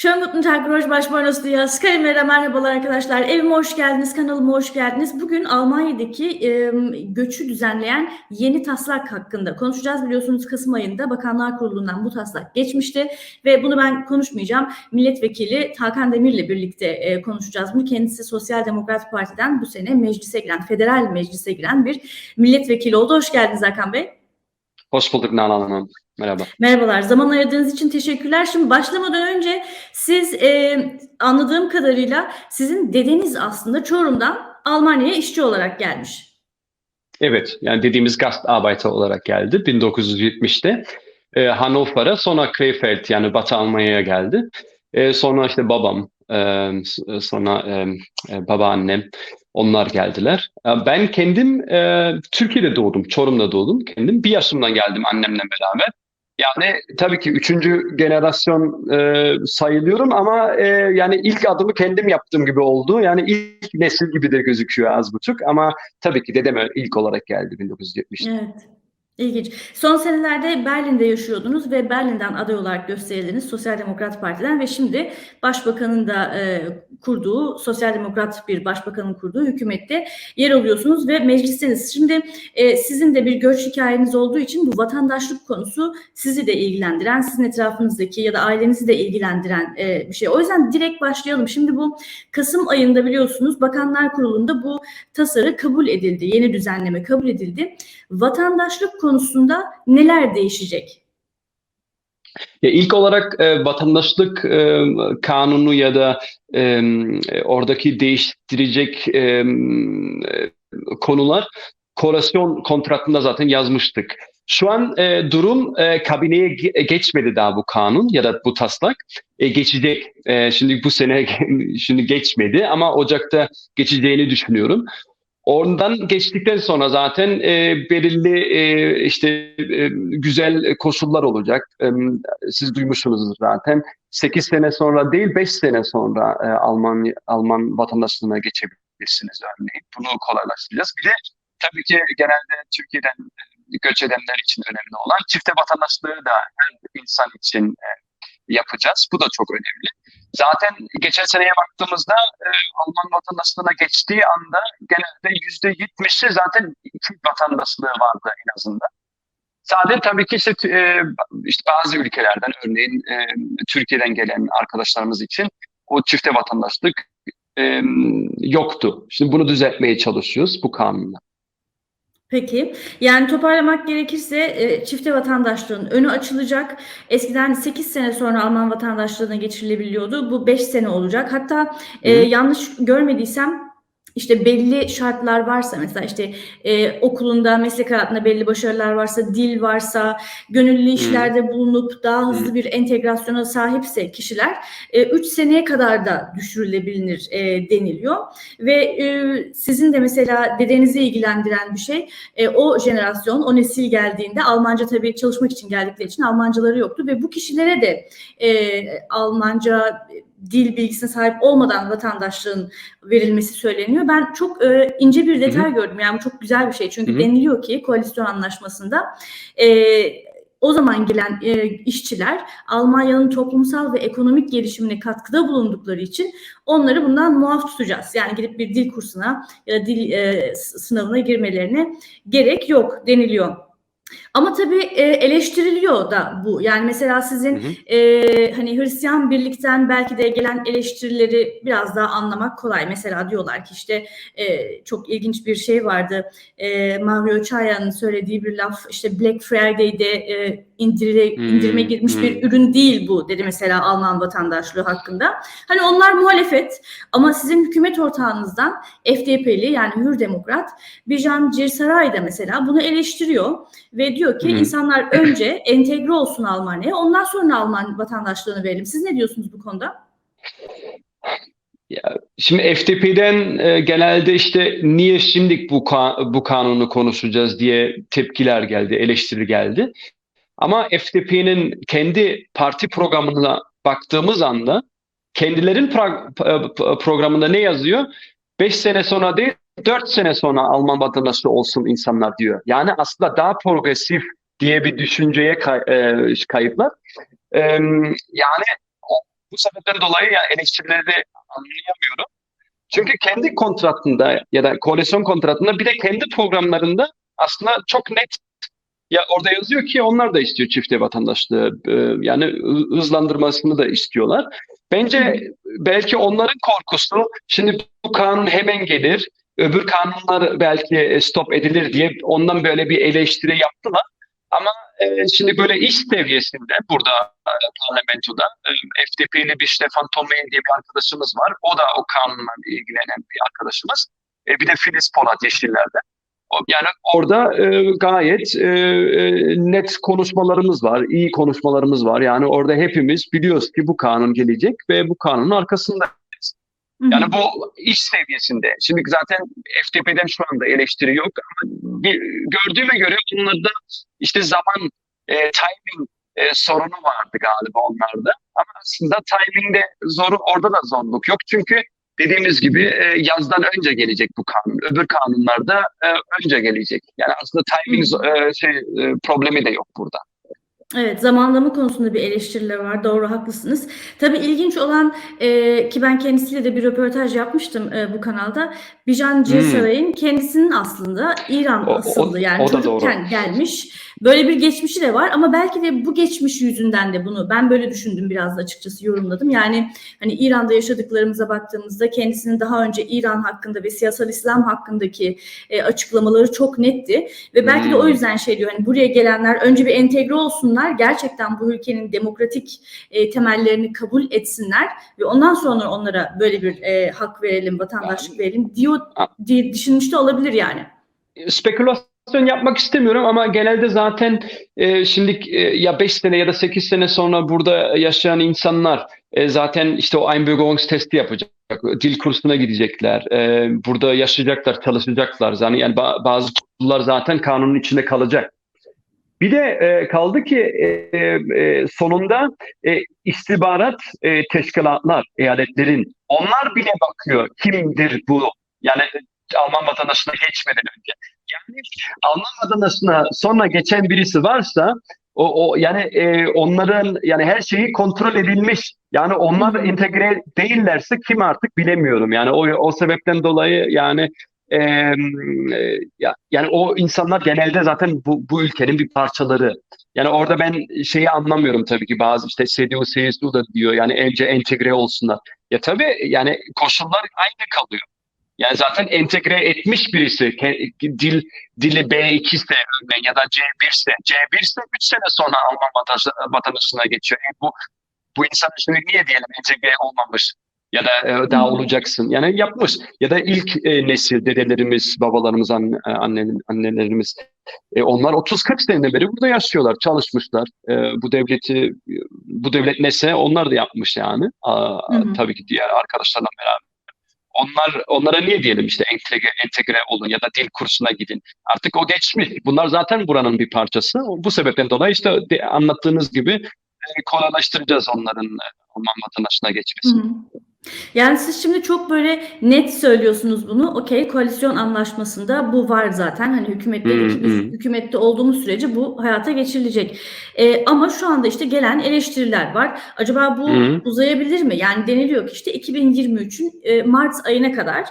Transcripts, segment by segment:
Schönen guten Tag, Rojbaş Buenos Dias. Kalimera merhabalar arkadaşlar. Evime hoş geldiniz, kanalıma hoş geldiniz. Bugün Almanya'daki e, göçü düzenleyen yeni taslak hakkında konuşacağız. Biliyorsunuz Kasım ayında Bakanlar Kurulu'ndan bu taslak geçmişti ve bunu ben konuşmayacağım. Milletvekili Hakan Demir'le birlikte e, konuşacağız. Bunu kendisi Sosyal Demokrat Parti'den bu sene meclise giren, federal meclise giren bir milletvekili oldu. Hoş geldiniz Hakan Bey. Hoş bulduk Nalan Hanım. Merhaba. Merhabalar. Zaman ayırdığınız için teşekkürler. Şimdi başlamadan önce siz e, anladığım kadarıyla sizin dedeniz aslında Çorum'dan Almanya'ya işçi olarak gelmiş. Evet, yani dediğimiz Gastarbeiter olarak geldi 1970'te. E, Hannover'a sonra Krefeld yani Batı Almanya'ya geldi. E, sonra işte babam, e, sonra e, babaannem onlar geldiler. Ben kendim e, Türkiye'de doğdum, Çorum'da doğdum. Kendim bir yaşımdan geldim annemle beraber. Yani tabii ki üçüncü generasyon e, sayılıyorum ama e, yani ilk adımı kendim yaptığım gibi oldu. Yani ilk nesil gibi de gözüküyor az buçuk ama tabii ki dedem ilk olarak geldi 1970'te. Evet. İlginç. Son senelerde Berlin'de yaşıyordunuz ve Berlin'den aday olarak gösterildiniz Sosyal Demokrat Parti'den ve şimdi Başbakanın da e, kurduğu, Sosyal Demokrat bir başbakanın kurduğu hükümette yer alıyorsunuz ve meclisteniz. Şimdi e, sizin de bir göç hikayeniz olduğu için bu vatandaşlık konusu sizi de ilgilendiren, sizin etrafınızdaki ya da ailenizi de ilgilendiren e, bir şey. O yüzden direkt başlayalım. Şimdi bu Kasım ayında biliyorsunuz Bakanlar Kurulu'nda bu tasarı kabul edildi, yeni düzenleme kabul edildi. Vatandaşlık konusunda neler değişecek? Ya ilk olarak e, vatandaşlık e, kanunu ya da e, oradaki değiştirecek e, konular koalisyon kontratında zaten yazmıştık. Şu an e, durum e, kabineye geçmedi daha bu kanun ya da bu taslak e, geçecek. E, şimdi bu sene şimdi geçmedi ama Ocak'ta geçeceğini düşünüyorum. Oradan geçtikten sonra zaten e, belirli e, işte e, güzel koşullar olacak. E, siz duymuşsunuz zaten. 8 sene sonra değil 5 sene sonra e, Alman Alman vatandaşlığına geçebilirsiniz örneğin. Bunu kolaylaştıracağız. Bir de tabii ki genelde Türkiye'den göç edenler için önemli olan çifte vatandaşlığı da her insan için e, yapacağız. Bu da çok önemli. Zaten geçen seneye baktığımızda e, Alman vatandaşlığına geçtiği anda genelde yüzde yetmişi zaten iki vatandaşlığı vardı en azından. Sadece tabii ki işte, e, işte bazı ülkelerden örneğin e, Türkiye'den gelen arkadaşlarımız için o çifte vatandaşlık e, yoktu. Şimdi bunu düzeltmeye çalışıyoruz bu kanunla. Peki. Yani toparlamak gerekirse e, çifte vatandaşlığın önü açılacak. Eskiden 8 sene sonra Alman vatandaşlığına geçirilebiliyordu. Bu 5 sene olacak. Hatta e, yanlış görmediysem işte belli şartlar varsa mesela işte e, okulunda meslek hayatında belli başarılar varsa dil varsa gönüllü işlerde bulunup daha hızlı bir entegrasyona sahipse kişiler 3 e, seneye kadar da düşürülebilir e, deniliyor. Ve e, sizin de mesela dedenizi ilgilendiren bir şey e, o jenerasyon o nesil geldiğinde Almanca tabii çalışmak için geldikleri için Almancaları yoktu ve bu kişilere de e, Almanca dil bilgisine sahip olmadan vatandaşlığın verilmesi söyleniyor. Ben çok e, ince bir detay hı hı. gördüm. Yani bu çok güzel bir şey. Çünkü hı hı. deniliyor ki koalisyon anlaşmasında e, o zaman gelen e, işçiler Almanya'nın toplumsal ve ekonomik gelişimine katkıda bulundukları için onları bundan muaf tutacağız. Yani gidip bir dil kursuna ya da dil e, sınavına girmelerine gerek yok deniliyor. Ama tabii e, eleştiriliyor da bu. Yani mesela sizin hı hı. E, hani Hristiyan birlikten belki de gelen eleştirileri biraz daha anlamak kolay. Mesela diyorlar ki işte e, çok ilginç bir şey vardı. E, Mario Chaya'nın söylediği bir laf işte Black Friday'de e, indire, hmm, indirime girmiş hmm. bir ürün değil bu dedi mesela Alman vatandaşlığı hakkında. Hani onlar muhalefet ama sizin hükümet ortağınızdan FDP'li yani Hür Demokrat Bijan Cirsaray da mesela bunu eleştiriyor ve diyor ki hmm. insanlar önce entegre olsun Almanya'ya ondan sonra Alman vatandaşlığını verelim. Siz ne diyorsunuz bu konuda? Ya, şimdi FDP'den e, genelde işte niye şimdi bu ka- bu kanunu konuşacağız diye tepkiler geldi, eleştiri geldi. Ama FDP'nin kendi parti programına baktığımız anda kendilerin pro- programında ne yazıyor? 5 sene sonra değil 4 sene sonra Alman vatandaşı olsun insanlar diyor. Yani aslında daha progresif diye bir düşünceye kay- e, kayıtlar. E, yani bu sebepten dolayı ya eleştirileri de anlayamıyorum. Çünkü kendi kontratında ya da koalisyon kontratında bir de kendi programlarında aslında çok net ya orada yazıyor ki onlar da istiyor çifte vatandaşlığı. Ee, yani hı- hızlandırmasını da istiyorlar. Bence belki onların korkusu şimdi bu kanun hemen gelir. Öbür kanunlar belki e, stop edilir diye ondan böyle bir eleştiri yaptılar. Ama e, şimdi böyle iş seviyesinde burada e, parlamentoda FDP'li bir Stefan Tomeyen diye bir arkadaşımız var. O da o kanunla ilgilenen bir arkadaşımız. Bir de Filiz Polat Yeşiller'de. Yani orada gayet net konuşmalarımız var, iyi konuşmalarımız var. Yani orada hepimiz biliyoruz ki bu kanun gelecek ve bu kanunun arkasında. Hı hı. Yani bu iş seviyesinde. Şimdi zaten FTP'den şu anda eleştiri yok ama bir- gördüğüme göre onlarda işte zaman e, timing e, sorunu vardı galiba onlarda. Ama aslında timingde zor, orada da zorluk yok. Çünkü dediğimiz gibi e, yazdan önce gelecek bu kanun. Öbür kanunlarda e, önce gelecek. Yani aslında timing e, şey e, problemi de yok burada. Evet, zamanlama konusunda bir eleştiriler var. Doğru, haklısınız. Tabii ilginç olan e, ki ben kendisiyle de bir röportaj yapmıştım e, bu kanalda. Bijan Cirsaray'ın kendisinin aslında İran Hmm. O- o- asıllı yani o çocukken gelmiş. Böyle bir geçmişi de var ama belki de bu geçmiş yüzünden de bunu ben böyle düşündüm biraz da açıkçası yorumladım. Yani hani İran'da yaşadıklarımıza baktığımızda kendisinin daha önce İran hakkında ve siyasal İslam hakkındaki e, açıklamaları çok netti ve belki de o Hmm. yüzden şey diyor hani buraya gelenler önce bir entegre olsunlar gerçekten bu ülkenin demokratik e, temellerini kabul etsinler ve ondan sonra onlara böyle bir e, hak verelim vatandaşlık verelim diyor diye düşünmüş de olabilir yani. spekülasyon yapmak istemiyorum ama genelde zaten e, şimdi e, ya 5 sene ya da 8 sene sonra burada yaşayan insanlar e, zaten işte o Einbürgerungstesti yapacak. Dil kursuna gidecekler. E, burada yaşayacaklar, çalışacaklar. Yani, yani ba- bazı koşullar zaten kanunun içinde kalacak. Bir de e, kaldı ki e, e, sonunda e, istihbarat e, teşkilatlar, eyaletlerin onlar bile bakıyor kimdir bu yani Alman vatandaşına geçmeden önce. Yani Alman vatandaşına sonra geçen birisi varsa o, o yani e, onların yani her şeyi kontrol edilmiş. Yani onlar entegre değillerse kim artık bilemiyorum. Yani o o sebepten dolayı yani e, ya, yani o insanlar genelde zaten bu, bu ülkenin bir parçaları. Yani orada ben şeyi anlamıyorum tabii ki bazı işte CDU, CSU da diyor yani önce entegre olsunlar. Ya tabii yani koşullar aynı kalıyor. Yani zaten entegre etmiş birisi dil dili B2 ise ya da C1 ise C1 ise 3 sene sonra Alman vatandaş- vatandaşlığına geçiyor. E bu bu insan şimdi niye diyelim entegre olmamış ya da e, daha hı. olacaksın. Yani yapmış ya da ilk e, nesil dedelerimiz, babalarımız, anne, anne- annelerimiz e, onlar 30-40 seneden beri burada yaşıyorlar, çalışmışlar. E, bu devleti bu devlet neyse onlar da yapmış yani. Aa, Hı hı. tabii ki diğer arkadaşlarla beraber. Onlar onlara niye diyelim işte entegre, entegre olun ya da dil kursuna gidin. Artık o geçmiş. Bunlar zaten buranın bir parçası. Bu sebepten dolayı işte de- anlattığınız gibi e, kolaylaştıracağız onların e, Alman vatandaşına geçmesini. hı. Yani siz şimdi çok böyle net söylüyorsunuz bunu. Okey, koalisyon anlaşmasında bu var zaten. Hani hükümette ikimiz hı. hükümette olduğumuz sürece bu hayata geçirilecek. Ee, ama şu anda işte gelen eleştiriler var. Acaba bu Hı. uzayabilir mi? Yani deniliyor ki işte 2023'ün e, Mart ayına kadar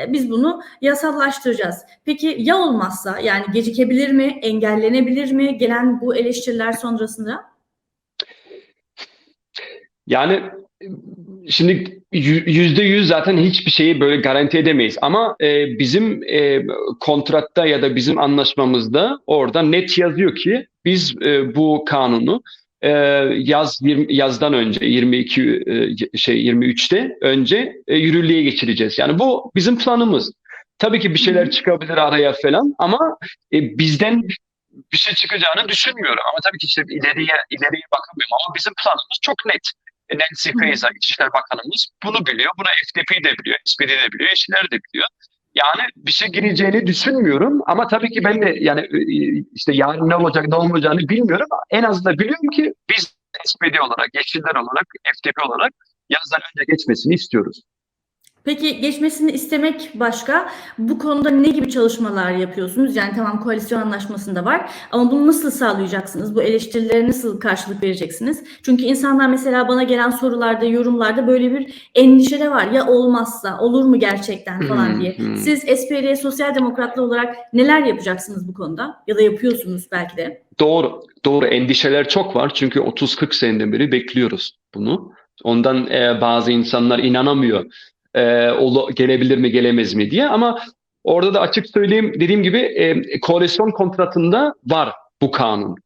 e, biz bunu yasallaştıracağız. Peki ya olmazsa yani gecikebilir mi? Engellenebilir mi? Gelen bu eleştiriler sonrasında? Yani şimdi yü- yüzde yüz zaten hiçbir şeyi böyle garanti edemeyiz. Ama e, bizim e, kontratta ya da bizim anlaşmamızda orada net yazıyor ki biz e, bu kanunu e, yaz 20, yazdan önce 22 e, şey 23'te önce e, yürürlüğe geçireceğiz. Yani bu bizim planımız. Tabii ki bir şeyler çıkabilir araya falan ama e, bizden bir şey çıkacağını düşünmüyorum. Ama tabii ki işte ileriye ileriye bakamıyorum ama bizim planımız çok net. E, Nancy. Faeser, İçişleri Bakanımız bunu biliyor. Buna FDP de biliyor, SPD de biliyor, Yeşiller de biliyor. Yani bir şey gireceğini düşünmüyorum ama tabii ki ben de yani e, işte yarın ne olacak ne olmayacağını bilmiyorum. En azından biliyorum ki biz SPD olarak, Yeşiller olarak, FDP olarak yazdan önce geçmesini istiyoruz. Peki geçmesini istemek başka. Bu konuda ne gibi çalışmalar yapıyorsunuz? Yani tamam koalisyon anlaşmasında var ama bunu nasıl sağlayacaksınız? Bu eleştirilere nasıl karşılık vereceksiniz? Çünkü insanlar mesela bana gelen sorularda, yorumlarda böyle bir endişe de var. Ya olmazsa, olur mu gerçekten falan Hmm, diye. hmm. Siz SPD Sosyal Demokratlı olarak neler yapacaksınız bu konuda? Ya da yapıyorsunuz belki de. Doğru, doğru. Endişeler çok var çünkü 30-40 seneden beri bekliyoruz bunu. Ondan e, bazı insanlar inanamıyor e, gelebilir mi gelemez mi diye ama orada da açık söyleyeyim dediğim gibi e, koalisyon kontratında var bu kanun.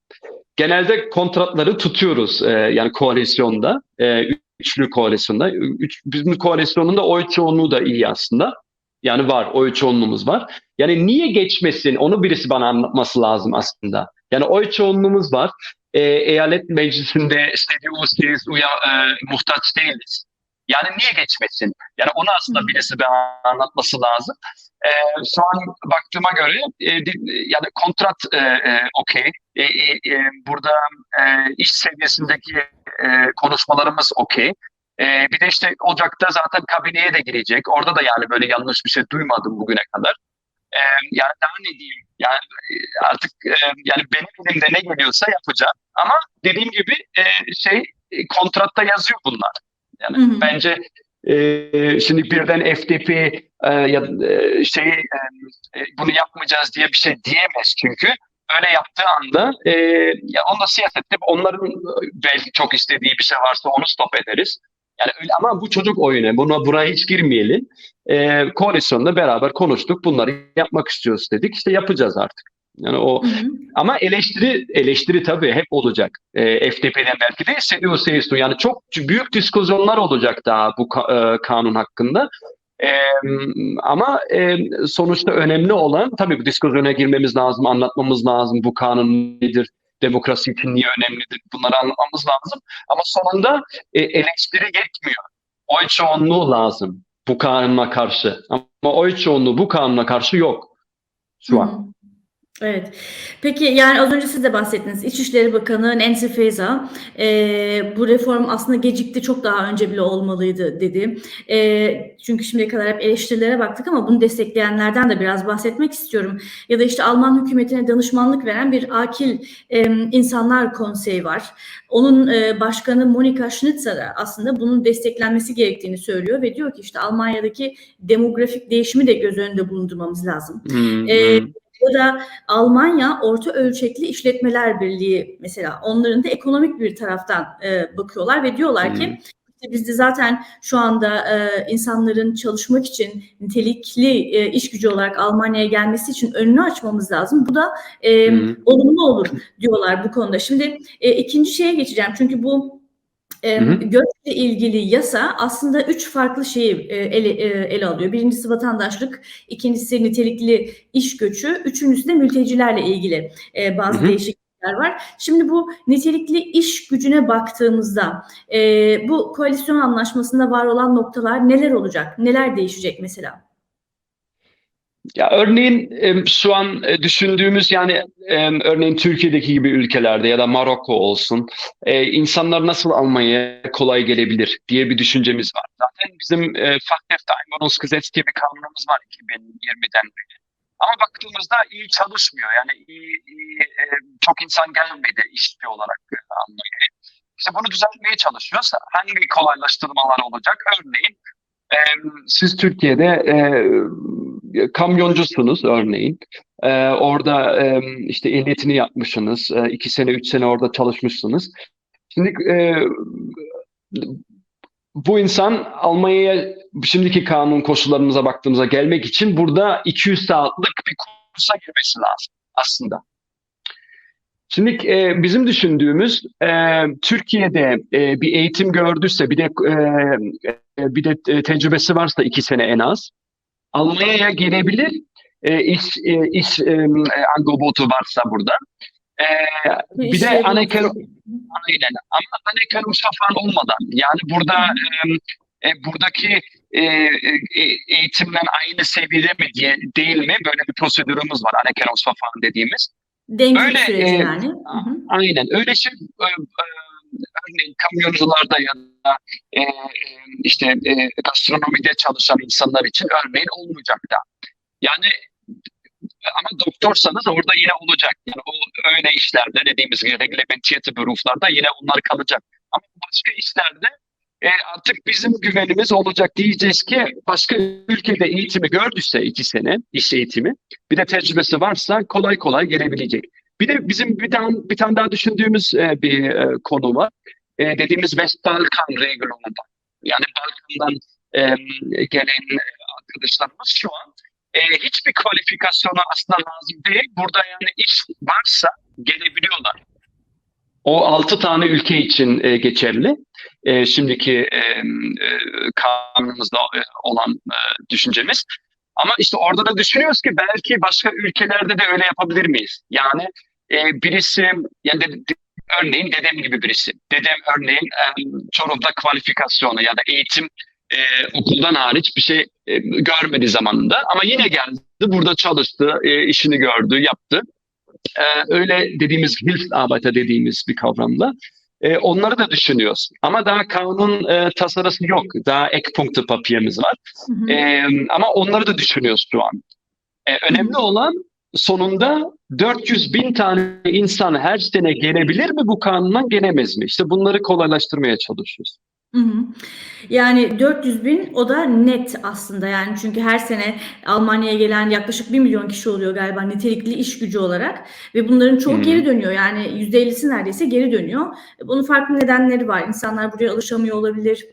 Genelde kontratları tutuyoruz e, yani koalisyonda, e, üçlü koalisyonda. Üç, bizim koalisyonunda oy çoğunluğu da iyi aslında. Yani var, oy çoğunluğumuz var. Yani niye geçmesin onu birisi bana anlatması lazım aslında. Yani oy çoğunluğumuz var. E, eyalet meclisinde istediğimiz siz uya, e, muhtaç değiliz. Yani niye geçmesin? Yani onu aslında birisi bana anlatması lazım. E, şu an baktığıma göre e, yani kontrat e, e, okey. E, e, e, burada e, iş seviyesindeki e, konuşmalarımız okey. E, bir de işte Ocak'ta zaten kabineye de girecek. Orada da yani böyle yanlış bir şey duymadım bugüne kadar. E, yani daha ne diyeyim? Yani e, artık e, yani benim elimde ne geliyorsa yapacağım. Ama dediğim gibi e, şey e, kontratta yazıyor bunlar. Yani Hı hı. bence e, şimdi birden FDP e, ya e, şey e, e, bunu yapmayacağız diye bir şey diyemez çünkü öyle yaptığı anda e, ya onda siyasette onların belki çok istediği bir şey varsa onu stop ederiz. Yani öyle, ama bu çocuk oyunu. Buna buraya hiç girmeyelim. E, koalisyonda beraber konuştuk. Bunları yapmak istiyoruz dedik. İşte yapacağız artık. Yani o Hı hı. ama eleştiri eleştiri tabii hep olacak. E, FDP'den belki de CDU, CSU yani çok büyük diskusyonlar olacak daha bu ka- e, kanun hakkında. E, ama e, sonuçta önemli olan tabii bu diskusyona girmemiz lazım, anlatmamız lazım bu kanun nedir, demokrasi için niye önemlidir bunları anlatmamız lazım. Ama sonunda e, eleştiri yetmiyor. Oy çoğunluğu lazım bu kanuna karşı. Ama oy çoğunluğu bu kanuna karşı yok şu an. Evet. Peki yani az önce siz de bahsettiniz. İçişleri Bakanı Nancy Faeser e, bu reform aslında gecikti çok daha önce bile olmalıydı dedi. E, çünkü şimdiye kadar hep eleştirilere baktık ama bunu destekleyenlerden de biraz bahsetmek istiyorum. Ya da işte Alman hükümetine danışmanlık veren bir akil e, insanlar konseyi var. Onun e, başkanı Monika Schnitzer de aslında bunun desteklenmesi gerektiğini söylüyor ve diyor ki işte Almanya'daki demografik değişimi de göz önünde bulundurmamız lazım. Hmm, E. ya da Almanya Orta Ölçekli İşletmeler Birliği mesela onların da ekonomik bir taraftan e, bakıyorlar ve diyorlar ki Hmm. işte biz de zaten şu anda e, insanların çalışmak için nitelikli e, iş gücü olarak Almanya'ya gelmesi için önünü açmamız lazım. Bu da e, Hmm. olumlu olur diyorlar bu konuda. Şimdi e, ikinci şeye geçeceğim çünkü bu e, göçle ilgili yasa aslında üç farklı şeyi e, ele, e, ele alıyor. Birincisi vatandaşlık, ikincisi nitelikli iş göçü, üçüncüsü de mültecilerle ilgili e, bazı Hı hı. değişiklikler var. Şimdi bu nitelikli iş gücüne baktığımızda e, bu koalisyon anlaşmasında var olan noktalar neler olacak? Neler değişecek mesela? Ya örneğin şu an e, düşündüğümüz yani örneğin Türkiye'deki gibi ülkelerde ya da Maroko olsun e, insanlar nasıl Almanya'ya kolay gelebilir diye bir düşüncemiz var. Zaten bizim e, Fachkräfteeinwanderungsgesetz diye bir kanunumuz var 2020'den beri. Ama baktığımızda iyi çalışmıyor. Yani iyi, iyi, çok insan gelmedi işçi olarak Almanya'ya. İşte bunu düzeltmeye çalışıyorsa hangi kolaylaştırmalar olacak? Örneğin siz Türkiye'de kamyoncusunuz örneğin. E, orada e, işte ehliyetini yapmışsınız. E, iki sene, üç sene orada çalışmışsınız. Şimdi e, bu insan Almanya'ya şimdiki kanun koşullarımıza baktığımızda gelmek için burada 200 saatlik bir kursa girmesi lazım aslında. Şimdi e, bizim düşündüğümüz e, Türkiye'de e, bir eğitim gördüyse bir de e, e, bir de e, tecrübesi varsa iki sene en az Almanya'ya gelebilir. E, iş e, iş e, angebotu varsa burada. E, bir de anerken aynen ama anerkennungsverfahren olmadan yani burada e, e, buradaki e, e, eğitimden aynı seviyede mi diye değil mi böyle bir prosedürümüz var anerkennungsverfahren dediğimiz. Denklik Öyle, süreci e, yani. Hı hı. Aynen öyle şey e, e, örneğin kamyoncularda ya da e, e, işte e, gastronomide çalışan insanlar için örneğin olmayacak da. Yani ama doktorsanız orada yine olacak. Yani o öyle işlerde dediğimiz gibi reglementiyeti beruflarda yine onlar kalacak. Ama başka işlerde e, artık bizim güvenimiz olacak diyeceğiz ki başka ülkede eğitimi gördüyse iki sene iş eğitimi bir de tecrübesi varsa kolay kolay gelebilecek. Bir de bizim bir tane, bir tane daha düşündüğümüz e, bir e, konu var. E, dediğimiz West Balkan reglamında. Yani Balkan'dan e, gelen arkadaşlarımız şu an e, hiçbir kualifikasyonu aslında lazım değil. Burada yani iş varsa gelebiliyorlar. O altı tane ülke için e, geçerli. E, şimdiki e, e, kanunumuzda e, olan e, düşüncemiz. Ama işte orada da düşünüyoruz ki belki başka ülkelerde de öyle yapabilir miyiz? Yani e, birisi, yani de, de, örneğin dedem gibi birisi. Dedem örneğin e, Çorum'da kualifikasyonu ya da eğitim e, okuldan hariç bir şey e, görmedi zamanında. Ama yine geldi, burada çalıştı, e, işini gördü, yaptı. E, öyle dediğimiz Hilfsarbeiter dediğimiz bir kavramda. E, onları da düşünüyoruz. Ama daha kanun e, tasarısı yok. Daha ek punktu papiyemiz var. Hı hı. E, ama onları da düşünüyoruz şu an. E, önemli olan sonunda 400 bin tane insan her sene gelebilir mi bu kanundan gelemez mi? İşte bunları kolaylaştırmaya çalışıyoruz. Hı hı. Yani 400 bin o da net aslında yani çünkü her sene Almanya'ya gelen yaklaşık 1 milyon kişi oluyor galiba nitelikli iş gücü olarak ve bunların çoğu geri dönüyor yani %50'si neredeyse geri dönüyor. Bunun farklı nedenleri var. İnsanlar buraya alışamıyor olabilir.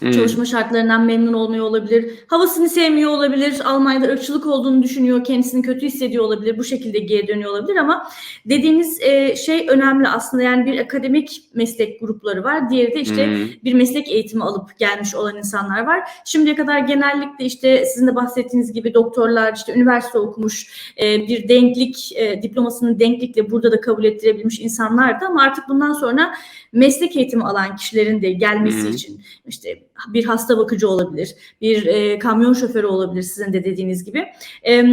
Hmm. Çalışma şartlarından memnun olmuyor olabilir. Havasını sevmiyor olabilir. Almanya'da ırkçılık olduğunu düşünüyor. Kendisini kötü hissediyor olabilir. Bu şekilde geri dönüyor olabilir ama dediğiniz e, şey önemli aslında. Yani bir akademik meslek grupları var. Diğeri de işte Hmm. bir meslek eğitimi alıp gelmiş olan insanlar var. Şimdiye kadar genellikle işte sizin de bahsettiğiniz gibi doktorlar işte üniversite okumuş e, bir denklik e, diplomasını denklikle burada da kabul ettirebilmiş insanlardı ama artık bundan sonra meslek eğitimi alan kişilerin de gelmesi hı. için işte bir hasta bakıcı olabilir, bir e, kamyon şoförü olabilir sizin de dediğiniz gibi. E,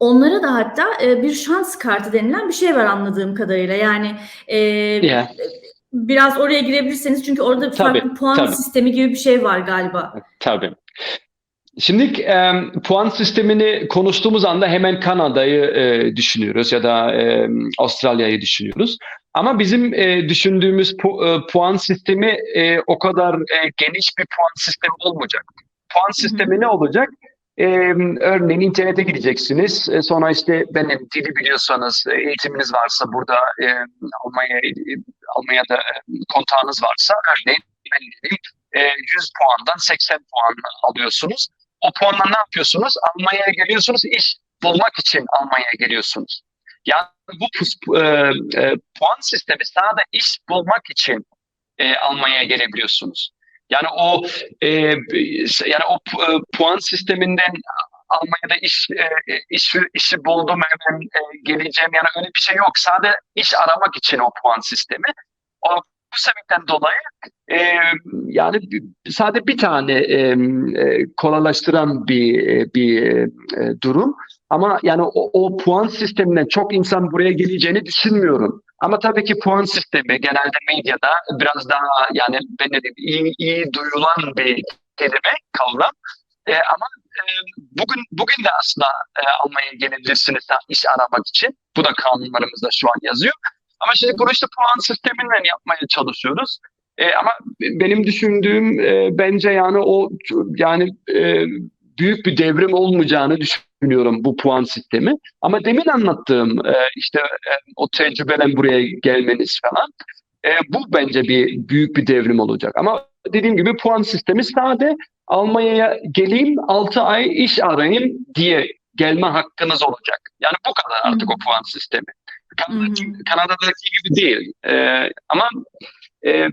onlara da hatta e, bir şans kartı denilen bir şey var anladığım kadarıyla. Yani e, Yeah. biraz oraya girebilirseniz çünkü orada Tabii, farklı puan tabii. sistemi gibi bir şey var galiba. Tabii. Şimdi e, puan sistemini konuştuğumuz anda hemen Kanada'yı e, düşünüyoruz ya da e, Avustralya'yı düşünüyoruz. Ama bizim e, düşündüğümüz pu, e, puan sistemi e, o kadar e, geniş bir puan sistemi olmayacak. Puan sistemi ne olacak? E, örneğin internete gideceksiniz. E, sonra işte benim dili biliyorsanız, e, eğitiminiz varsa burada e, Almanya, Almanya'da e, kontağınız varsa örneğin ben diyeyim, e, 100 puandan 80 puan alıyorsunuz. O puanla ne yapıyorsunuz? Almanya'ya geliyorsunuz, iş bulmak için Almanya'ya geliyorsunuz. Yani bu e, e, puan sistemi sadece iş bulmak için e, Almanya'ya gelebiliyorsunuz. Yani o e, yani o e, puan sisteminden Almanya'da iş e, iş işi buldum hemen e, geleceğim yani öyle bir şey yok. Sadece iş aramak için o puan sistemi. O bu sebepten dolayı e, yani sadece bir tane e, e, kolaylaştıran bir e, bir e, e, durum. Ama yani o, o puan sisteminden çok insan buraya geleceğini düşünmüyorum. Ama tabii ki puan sistemi genelde medyada biraz daha yani ben ne iyi, iyi duyulan bir kelime, kavram. E, ama e, bugün bugün de aslında e, Almanya'ya gelebilirsiniz iş aramak için. Bu da kanunlarımızda şu an yazıyor. Ama şimdi bunu puan sisteminden yapmaya çalışıyoruz. E, ama benim düşündüğüm e, bence yani o yani e, büyük bir devrim olmayacağını düşünüyorum bu puan sistemi. Ama demin anlattığım e, işte e, o tecrübelen buraya gelmeniz falan e, bu bence bir büyük bir devrim olacak. Ama dediğim gibi puan sistemi sade Almanya'ya geleyim 6 ay iş arayayım diye gelme hakkınız olacak. Yani bu kadar artık Hı. o puan sistemi. Kanada, Hı hı. Kanada'daki gibi değil. E, ama e,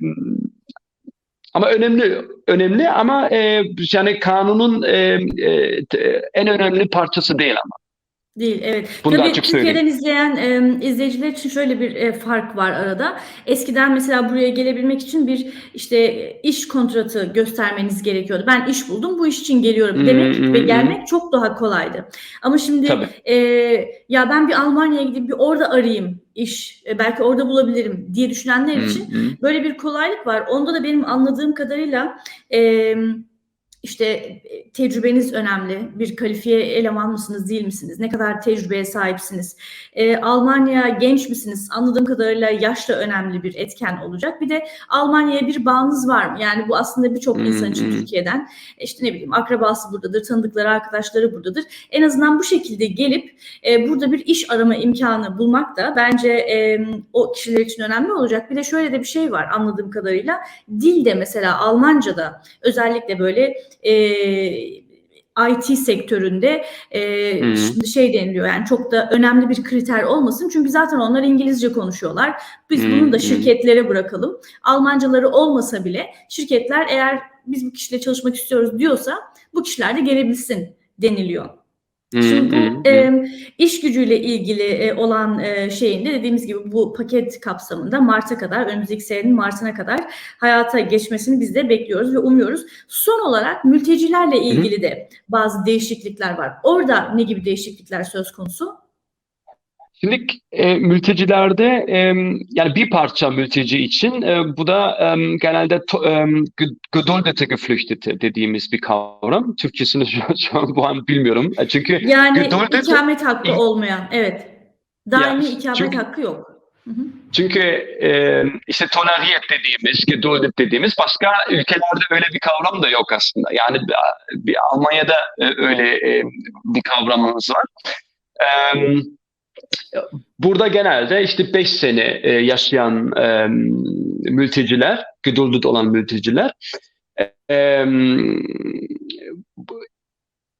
ama önemli önemli ama e, yani kanunun e, e, en önemli parçası değil ama. Değil, evet. Bunu Tabii açık Türkiye'den söyleyeyim. izleyen e, izleyiciler için şöyle bir e, fark var arada. Eskiden mesela buraya gelebilmek için bir işte iş kontratı göstermeniz gerekiyordu. Ben iş buldum, bu iş için geliyorum Hmm, demek hmm, ve hmm. gelmek çok daha kolaydı. Ama şimdi Tabii. e, ya ben bir Almanya'ya gidip bir orada arayayım iş, e, belki orada bulabilirim diye düşünenler için hı. böyle bir kolaylık var. Onda da benim anladığım kadarıyla e, işte e, tecrübeniz önemli. Bir kalifiye eleman mısınız, değil misiniz? Ne kadar tecrübeye sahipsiniz? E, Almanya genç misiniz? Anladığım kadarıyla yaş da önemli bir etken olacak. Bir de Almanya'ya bir bağınız var mı? Yani bu aslında birçok insan için. Türkiye'den e, işte ne bileyim akrabası buradadır, tanıdıkları arkadaşları buradadır. En azından bu şekilde gelip e, burada bir iş arama imkanı bulmak da bence e, o kişiler için önemli olacak. Bir de şöyle de bir şey var anladığım kadarıyla. Dil de mesela Almanca'da özellikle böyle e, IT sektöründe e, şimdi şey deniliyor yani çok da önemli bir kriter olmasın çünkü zaten onlar İngilizce konuşuyorlar. Biz Hı, bunu da şirketlere bırakalım. Almancaları olmasa bile şirketler eğer biz bu kişiyle çalışmak istiyoruz diyorsa bu kişiler de gelebilsin deniliyor. Şimdi bu e, iş gücüyle ilgili e, olan e, şeyin de dediğimiz gibi bu paket kapsamında Mart'a kadar, önümüzdeki senenin Mart'ına kadar hayata geçmesini biz de bekliyoruz ve umuyoruz. Son olarak mültecilerle ilgili de bazı değişiklikler var. Orada ne gibi değişiklikler söz konusu? Şimdi e, mültecilerde e, yani bir parça mülteci için e, bu da e, genelde to, e, ge- geduldete Geflüchtete dediğimiz bir kavram. Türkçesini şu, şu an bu an bilmiyorum. E, Çünkü Yani Geduldet- ikamet hakkı olmayan, evet. Daimi Ya, ikamet çünkü- hakkı yok. Hı hı. çünkü e, işte toleriyet dediğimiz, geduldet dediğimiz başka ülkelerde öyle bir kavram da yok aslında. Yani bir, bir Almanya'da e, öyle e, bir kavramımız var. E, Burada genelde işte 5 sene e, yaşayan e, mülteciler, geduldet olan mülteciler. E, bu-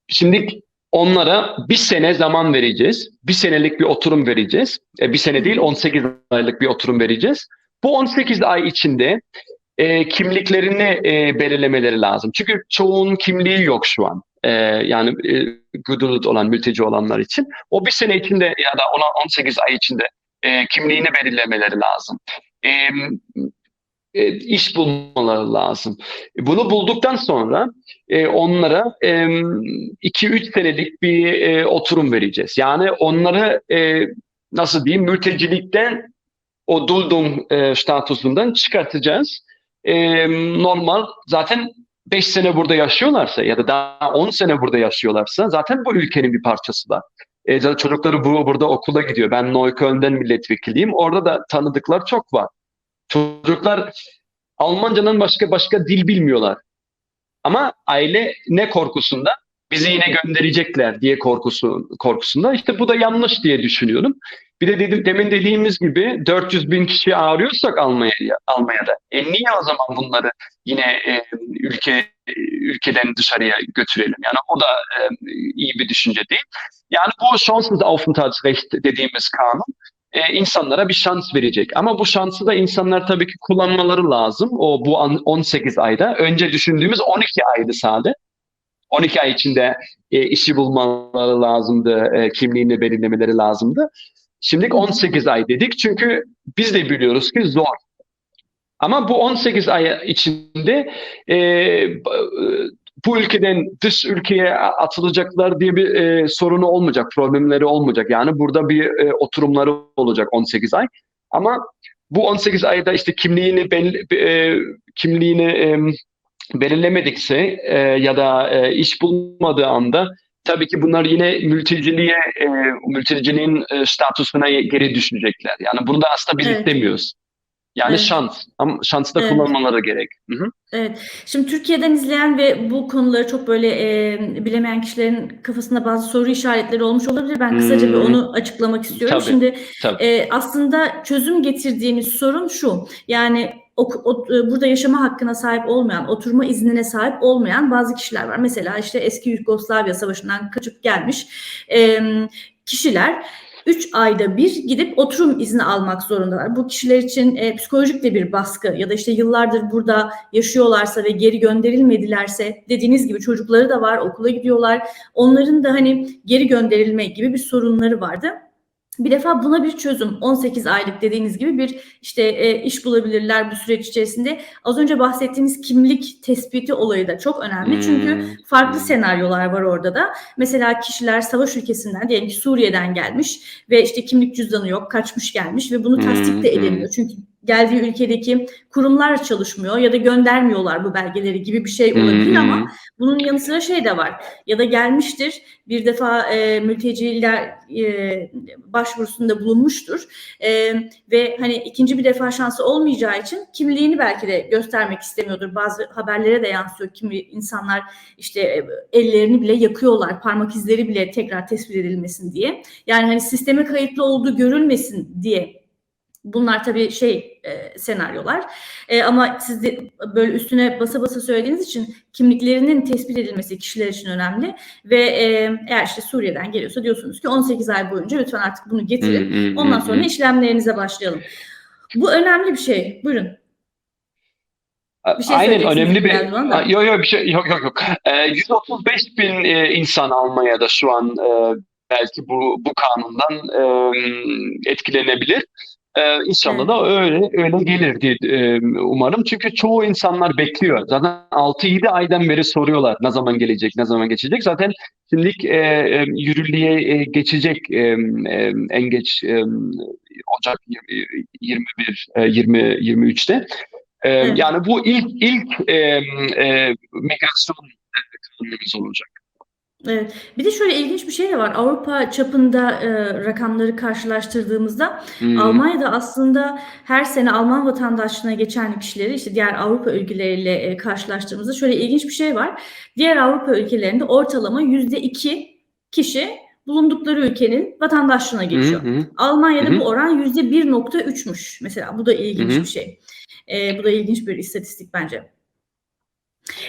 şimdi onlara bir sene zaman vereceğiz. Bir senelik bir oturum vereceğiz. E, bir sene değil 18 aylık bir oturum vereceğiz. Bu 18 ay içinde e, kimliklerini e, belirlemeleri lazım. Çünkü çoğunun kimliği yok şu an. E, yani e, geduldet olan, mülteci olanlar için. O bir sene içinde ya da ona 18 ay içinde e, kimliğini belirlemeleri lazım. E, e, iş bulmaları lazım. Bunu bulduktan sonra e, onlara 2-3 senelik bir e, oturum vereceğiz. Yani onları e, nasıl diyeyim mültecilikten o duldum e, statüsünden çıkartacağız. E, normal zaten 5 sene burada yaşıyorlarsa ya da daha 10 sene burada yaşıyorlarsa zaten bu ülkenin bir parçasılar. E, zaten çocukları bu, burada okula gidiyor. Ben Neukölln'den milletvekiliyim. Orada da tanıdıklar çok var. Çocuklar Almancanın başka başka dil bilmiyorlar. Ama aile ne korkusunda? Bizi yine gönderecekler diye korkusu korkusunda. İşte bu da yanlış diye düşünüyorum. Bir de dedim, demin dediğimiz gibi 400 bin kişi ağırıyorsak Almanya'ya, Almanya'da. E niye o zaman bunları yine e, ülke ülkeden dışarıya götürelim? Yani o da e, iyi bir düşünce değil. Yani bu şanssız Aufenthaltsrecht dediğimiz kanun e, insanlara bir şans verecek. Ama bu şansı da insanlar tabii ki kullanmaları lazım. O bu an- 18 ayda. Önce düşündüğümüz 12 aydı sade. 12 ay içinde e, işi bulmaları lazımdı, e, kimliğini belirlemeleri lazımdı. Şimdi 18 ay dedik çünkü biz de biliyoruz ki zor. Ama bu 18 ay içinde e, b- bu ülkeden dış ülkeye atılacaklar diye bir e, sorunu olmayacak, problemleri olmayacak. Yani burada bir e, oturumları olacak 18 ay. Ama bu 18 ayda işte kimliğini belli, e, kimliğini e, belirlemedikse e, ya da e, iş bulmadığı anda tabii ki bunlar yine mülteciliğe, e, mülteciliğin e, statüsüne geri düşünecekler. Yani bunu da aslında biz Evet. istemiyoruz. Yani Evet. şans. Ama şansı da Evet. kullanmaları gerek. Hı hı. Evet. Şimdi Türkiye'den izleyen ve bu konuları çok böyle e, bilemeyen kişilerin kafasında bazı soru işaretleri olmuş olabilir. Ben kısaca bir Hmm. onu açıklamak istiyorum. Tabii, Şimdi tabii. e, aslında çözüm getirdiğimiz sorun şu. Yani burada yaşama hakkına sahip olmayan, oturma iznine sahip olmayan bazı kişiler var. Mesela işte eski Yugoslavya Savaşı'ndan kaçıp gelmiş e, kişiler 3 ayda bir gidip oturum izni almak zorundalar. Bu kişiler için e, psikolojik de bir baskı ya da işte yıllardır burada yaşıyorlarsa ve geri gönderilmedilerse dediğiniz gibi çocukları da var, okula gidiyorlar. Onların da hani geri gönderilme gibi bir sorunları vardı. Bir defa buna bir çözüm 18 aylık dediğiniz gibi bir işte e, iş bulabilirler bu süreç içerisinde. Az önce bahsettiğiniz kimlik tespiti olayı da çok önemli. Çünkü Hmm, farklı hmm. senaryolar var orada da. Mesela kişiler savaş ülkesinden diyelim ki Suriye'den gelmiş ve işte kimlik cüzdanı yok, kaçmış gelmiş ve bunu tasdik de hmm. edemiyor. Çünkü geldiği ülkedeki kurumlar çalışmıyor ya da göndermiyorlar bu belgeleri gibi bir şey olabilir ama bunun yanı sıra şey de var. Ya da gelmiştir bir defa e, mülteciler e, başvurusunda bulunmuştur E, ve hani ikinci bir defa şansı olmayacağı için kimliğini belki de göstermek istemiyordur. Bazı haberlere de yansıyor kimi insanlar işte e, ellerini bile yakıyorlar, parmak izleri bile tekrar tespit edilmesin diye. Yani hani sisteme kayıtlı olduğu görülmesin diye Bunlar tabii şey e, senaryolar E, ama siz de böyle üstüne basa basa söylediğiniz için kimliklerinin tespit edilmesi kişiler için önemli ve e, eğer işte Suriye'den geliyorsa diyorsunuz ki 18 ay boyunca lütfen artık bunu getirin. Ondan sonra işlemlerinize başlayalım. Bu önemli bir şey. Buyurun. Bir şey Aynen önemli bir yok yok bir şey yok yok yok. Ee, 135 bin e, insan Almanya'da şu an e, belki bu bu kanundan e, etkilenebilir. Ee, inşallah da öyle öyle gelir diye e, umarım. Çünkü çoğu insanlar bekliyor. Zaten 6-7 aydan beri soruyorlar ne zaman gelecek, ne zaman geçecek. Zaten şimdilik e, e, yürürlüğe e, geçecek e, e, en geç e, Ocak 21 e, 20 23'te. Ee, Evet. Yani bu ilk ilk e, e, migrasyon kanunumuz olacak. Evet. Bir de şöyle ilginç bir şey de var. Avrupa çapında e, rakamları karşılaştırdığımızda Hmm. Almanya'da aslında her sene Alman vatandaşlığına geçen kişileri işte diğer Avrupa ülkeleriyle e, karşılaştırdığımızda şöyle ilginç bir şey var. Diğer Avrupa ülkelerinde ortalama yüzde iki kişi bulundukları ülkenin vatandaşlığına geçiyor. Hı hı. Almanya'da Hı hı. bu oran yüzde 1.3'müş. Mesela bu da ilginç Hı hı. bir şey. E, bu da ilginç bir istatistik bence.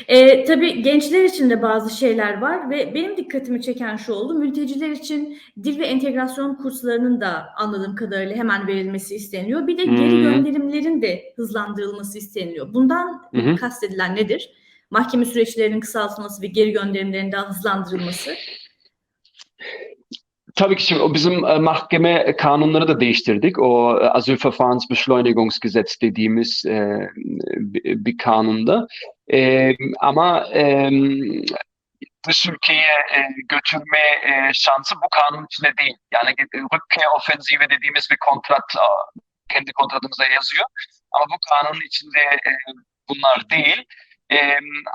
E, tabii gençler için de bazı şeyler var ve benim dikkatimi çeken şu oldu. Mülteciler için dil ve entegrasyon kurslarının da anladığım kadarıyla hemen verilmesi isteniyor. Bir de geri Hmm. gönderimlerin de hızlandırılması isteniyor. Bundan hı. kastedilen nedir? Mahkeme süreçlerinin kısaltılması ve geri gönderimlerin daha hızlandırılması. Tabii ki şimdi bizim e, mahkeme kanunları da değiştirdik. O e, Asylverfahrensbeschleunigungsgesetz dediğimiz e, bir, kanunda. E, ama e, dış ülkeye e, götürme e, şansı bu kanun içinde değil. Yani e, Rückkehr ofensive dediğimiz bir kontrat kendi kontratımıza yazıyor. Ama bu kanunun içinde e, bunlar değil. E,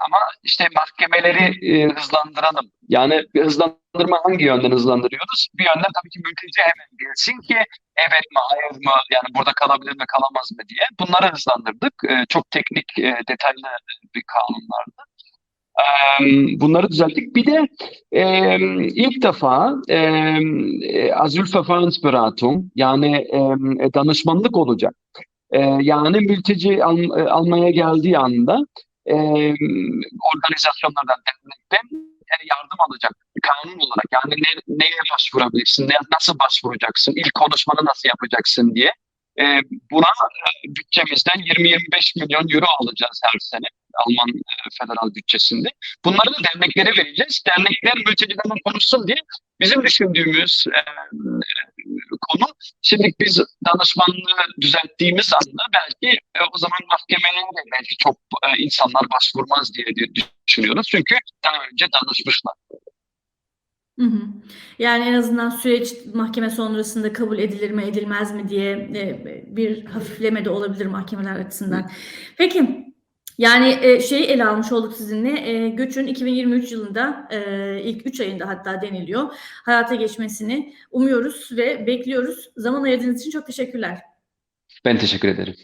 ama işte mahkemeleri e, hızlandıralım. Yani hızlandırma hangi yönden hızlandırıyoruz? Bir yönden tabii ki mülteci hemen bilsin ki evet mi hayır mı yani burada kalabilir mi kalamaz mı diye. Bunları hızlandırdık. E, çok teknik e, detaylı bir kanunlardı. Bunları düzelttik. Bir de e, ilk defa e, Asylverfahrensberatung yani e, danışmanlık olacak. E, yani mülteci al, e, almaya geldiği anda e, organizasyonlardan, dernekten e, yardım alacak kanun olarak. Yani ne, neye başvurabilirsin, ne, nasıl başvuracaksın, ilk konuşmanı nasıl yapacaksın diye. E, buna e, bütçemizden 20-25 milyon euro alacağız her sene Alman e, federal bütçesinde. Bunları da derneklere vereceğiz. Dernekler mültecilerle konuşsun diye bizim düşündüğümüz e, konu şimdi biz danışmanlığı düzelttiğimiz anda belki e, o zaman mahkemelere de belki çok e, insanlar başvurmaz diye, düşünüyoruz. Çünkü daha önce danışmışlar. Hı hı. Yani en azından süreç mahkeme sonrasında kabul edilir mi edilmez mi diye e, bir hafifleme de olabilir mahkemeler açısından. Peki yani e, şeyi ele almış olduk sizinle. E, göçün 2023 yılında e, ilk 3 ayında hatta deniliyor. Hayata geçmesini umuyoruz ve bekliyoruz. Zaman ayırdığınız için çok teşekkürler. Ben teşekkür ederim.